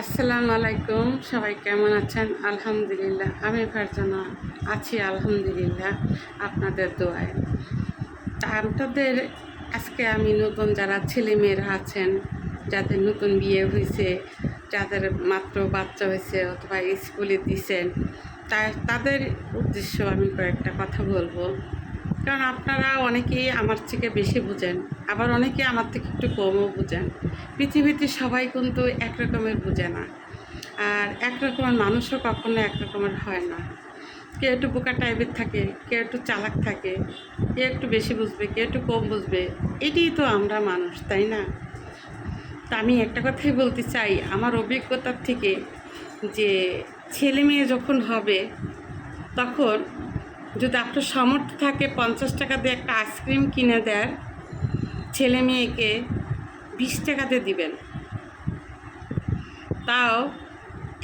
আসসালামু আলাইকুম, সবাই কেমন আছেন? আলহামদুলিল্লাহ, আমি ফারজানা আছি, আলহামদুলিল্লাহ, আপনাদের দোয়ায়। তা আপনাদের, আজকে আমি নতুন যারা ছেলেমেয়েরা আছেন, যাদের নতুন বিয়ে হয়েছে যাদের মাত্র বাচ্চা হয়েছে অথবা স্কুলে দিছেন, তা তাদের উদ্দেশ্য আমি কয়েকটা কথা বলব। কারণ আপনারা অনেকেই আমার থেকে বেশি বুঝেন, আবার অনেকে আমার থেকে একটু কমও বুঝেন। পৃথিবীতে সবাই কিন্তু এক রকমের বুঝে না। আর এক রকমের মানুষও কখনো এক রকমের হয় না। কেউ একটু বোকা টাইপের থাকে, কেউ একটু চালাক থাকে, কেউ একটু বেশি বুঝবে, কেউ একটু কম বুঝবে, এটাই তো আমরা মানুষ, তাই না? তা আমি একটা কথাই বলতে চাই, আমার অভিজ্ঞতার থেকে যে ছেলে মেয়ে যখন হবে, তখন যদি আপনার সামর্থ্য থাকে পঞ্চাশ টাকা দিয়ে একটা আইসক্রিম কিনে দেন, ছেলে মেয়েকে বিশ টাকাতে দিবেন। তাও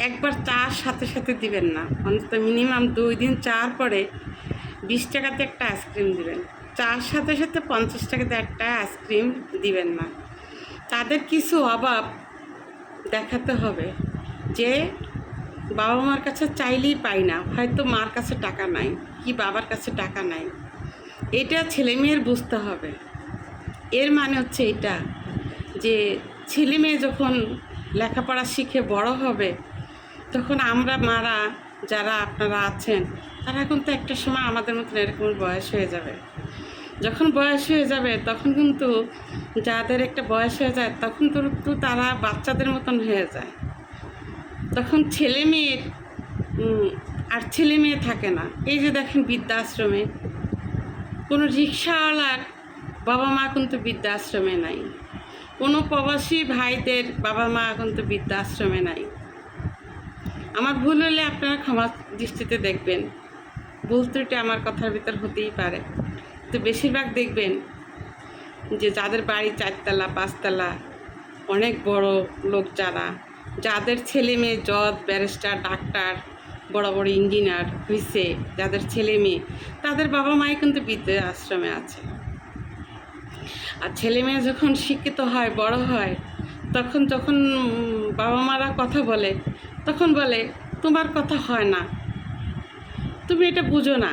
একবার চার সাথে সাথে দিবেন না। অন্তত মিনিমাম দুই দিন চার পরে বিশ টাকাতে একটা আইসক্রিম দিবেন। চার সাথে সাথে পঞ্চাশ টাকাতে একটা আইসক্রিম দিবেন না। তাদের কিছু অভাব দেখাতে হবে যে বাবা মার কাছে চাইলেই পাই না, হয়তো মার কাছে টাকা নাই। কি বাবার কাছে টাকা নাই। এটা ছেলে মেয়ের বুঝতে হবে। এর মানে হচ্ছে এটা যে ছেলে মেয়ে যখন লেখাপড়া শিখে বড় হবে, তখন আমরা মারা যারা আপনারা আছেন, তারা কিন্তু একটা সময় আমাদের মতন এরকম বয়স হয়ে যাবে। যখন বয়স হয়ে যাবে, তখন কিন্তু যাদের একটা বয়স হয়ে যায়, তখন তো তারা বাচ্চাদের মতন হয়ে যায়। তখন ছেলে মেয়ের আর ছেলে মেয়ে থাকে না। এই যে দেখেন বৃদ্ধাশ্রমে, কোনো রিক্সাওয়ালার বাবা মা কিন্তু বৃদ্ধাশ্রমে নাই। কোনো প্রবাসী ভাইদের বাবা মা কিন্তু বৃদ্ধাশ্রমে নাই। আমার ভুল হলে আপনারা ক্ষমা দৃষ্টিতে দেখবেন। ভুল ত্রুটি আমার কথার ভিতর হতেই পারে। তো বেশিরভাগ দেখবেন যে যাদের বাড়ি চারতলা, পাঁচতলা, অনেক বড় লোক যারা, যাদের ছেলে মেয়ে, জজ, ব্যারিস্টার, ডাক্তার বড় বড় ইঞ্জিনিয়ার হয়েছে যাদের ছেলে মেয়ে, তাদের বাবা মাই কিন্তু বৃদ্ধ আশ্রমে আছে। আর ছেলে মেয়ে যখন শিক্ষিত হয়, বড় হয়, তখন যখন বাবা মারা কথা বলে, তখন বলে, তোমার কথা হয় না। তুমি এটা বুঝো না।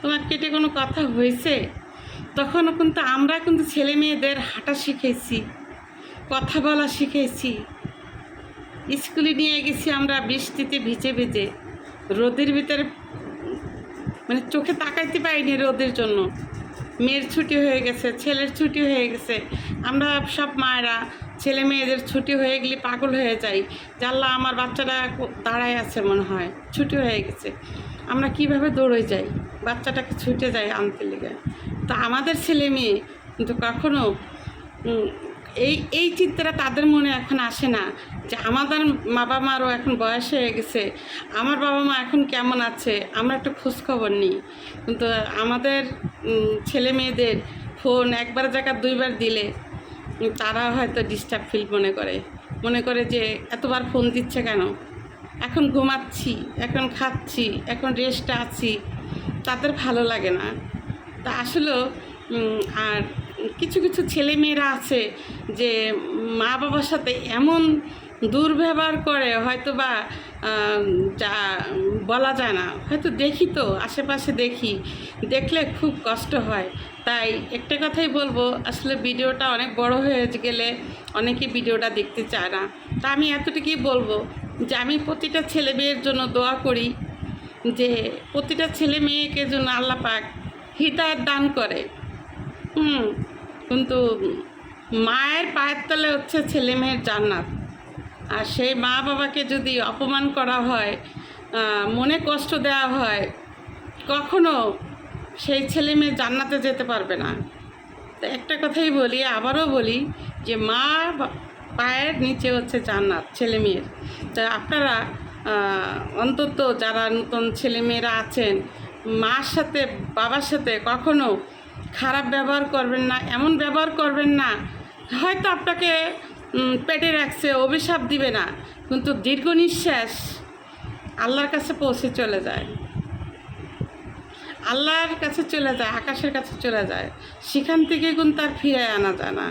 তোমার কেটে কোনো কথা হয়েছে? তখন কিন্তু আমরা কিন্তু ছেলে মেয়েদের হাঁটা শিখেছি, কথা বলা শিখেছি। স্কুলে নিয়ে গেছি আমরা বৃষ্টিতে ভিজে ভিজে। রোদের ভিতরে মানে চোখে তাকাইতে পারিনি রোদের জন্য। মেয়ের ছুটি হয়ে গেছে, ছেলের ছুটি হয়ে গেছে। আমরা সব মায়েরা, ছেলে মেয়েদের ছুটি হয়ে গেলে পাগল হয়ে যাই। জানলা আমার বাচ্চাটা দাঁড়ায় আছে মনে হয়, ছুটি হয়ে গেছে। আমরা কীভাবে দৌড়ে যাই? বাচ্চাটাকে ছুটে যাই আনতে লেগে। তা আমাদের ছেলে মেয়ে কিন্তু কখনো এই এই চিন্তাটা তাদের মনে এখন আসে না যে আমাদের বাবা মারও এখন বয়স হয়ে গেছে। আমার বাবা মা এখন কেমন আছে? আমরা একটু খোঁজখবর নিই। কিন্তু আমাদের ছেলে মেয়েদের ফোন একবার জায়গা দুইবার দিলে তারা হয়তো ডিস্টার্ব ফিল মনে করে। মনে করে যে এতবার ফোন দিচ্ছে কেন? এখন ঘুমাচ্ছি, এখন খাচ্ছি, এখন রেস্টে আছি। তাদের ভালো লাগে না। তা আসলেও আর কিছু কিছু ছেলে মেয়েরা আছে যে মা বাবার সাথে এমন দুর্ব্যবহার করে হয়তো বা যা বলা যায় না। হয়তো দেখি তো, আশেপাশে দেখি। দেখলে খুব কষ্ট হয়। তাই একটা কথাই বলব, আসলে ভিডিওটা অনেক বড় হয়ে গেলে অনেকে ভিডিওটা দেখতে চায় না। তা আমি এতটুকুই বলব যে আমি প্রতিটা ছেলে মেয়ের জন্য দোয়া করি যে প্রতিটা ছেলে মেয়েকে যেন আল্লাহ পাক হিতায়ত দান করে। হুম, কিন্তু মায়ের পায়ের তলে হচ্ছে ছেলে মেয়ের জান্নাত। আর সেই মা বাবাকে যদি অপমান করা হয় মনে কষ্ট দেওয়া হয়, কখনো সেই ছেলে মেয়ে জান্নাতে যেতে পারবে না। একটা কথাই বলি, আবারও বলি যে মা পায়ের নিচে হচ্ছে জান্নাত, ছেলে মেয়ের। তা আপনারা অন্তত যারা নতুন ছেলে মেয়েরা আছেন, মার সাথে, বাবার সাথে কখনো খারাপ ব্যবহার করবেন না, এমন ব্যবহার করবেন না। হয়তো আপনাকে পেটে রাখছে, অভিশাপ দিবে না, কিন্তু দীর্ঘ নিঃশ্বাস আল্লাহর কাছে পৌঁছে চলে যায়। আল্লাহর কাছে চলে যায়, আকাশের কাছে চলে যায়। সেখান থেকে কিন্তু আর ফিরে আনা যায় না।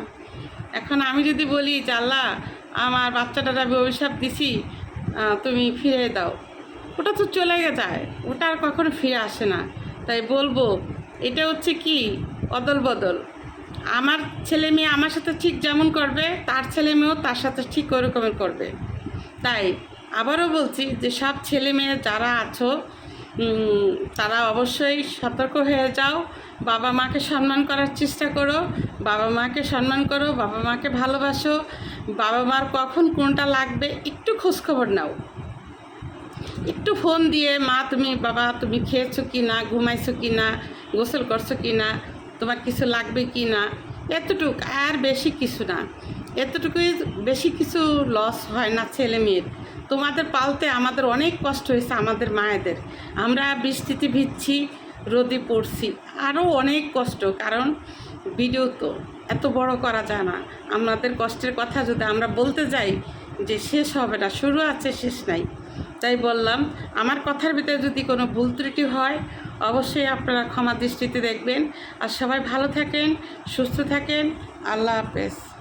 এখন আমি যদি বলি যে, আল্লাহ, আমার বাচ্চাটার আমি অভিশাপ দিছি তুমি ফিরে দাও। ওটা তো চলে যায়, ওটা আর কখনো ফিরে আসে না। তাই বলব এটা হচ্ছে কি? অদল বদল। আমার ছেলে মেয়ে আমার সাথে ঠিক যেমন করবে, তার ছেলে মেয়েও তার সাথে ঠিক ওরকমের করবে। তাই আবারও বলছি যে, সব ছেলে মেয়ে যারা আছো তারা অবশ্যই সতর্ক হয়ে যাও। বাবা মাকে সম্মান করার চেষ্টা করো, বাবা মাকে সম্মান করো, বাবা মাকে ভালোবাসো। বাবা মার কখন কোনটা লাগবে একটু খোঁজখবর নাও। একটু ফোন দিয়ে, মা, তুমি, বাবা, তুমি খেয়েছো কি না ঘুমাইছো কি না গোসল করছ কি না? তোমার কিছু লাগবে কি না? এতটুক, আর বেশি কিছু না। এতটুকুই বেশি কিছু লস হয় না ছেলে মেয়ের। তোমাদের পালতে আমাদের অনেক কষ্ট হয়েছে আমাদের মায়েদের। আমরা বৃষ্টিতে ভিজছি, রোদে পড়ছি, আরও অনেক কষ্ট। কারণ ভিডিও তো এত বড় করা যায় না। আমাদের কষ্টের কথা যদি আমরা বলতে যাই যে শেষ হবে না, শুরু আছে, শেষ নাই। তাই বললাম, আমার কথার ভিতরে যদি কোনো ভুল ত্রুটি হয় অবশ্যই আপনারা ক্ষমা দৃষ্টিতে দেখবেন। আর সবাই ভালো থাকেন সুস্থ থাকেন। আল্লাহ হাফেজ।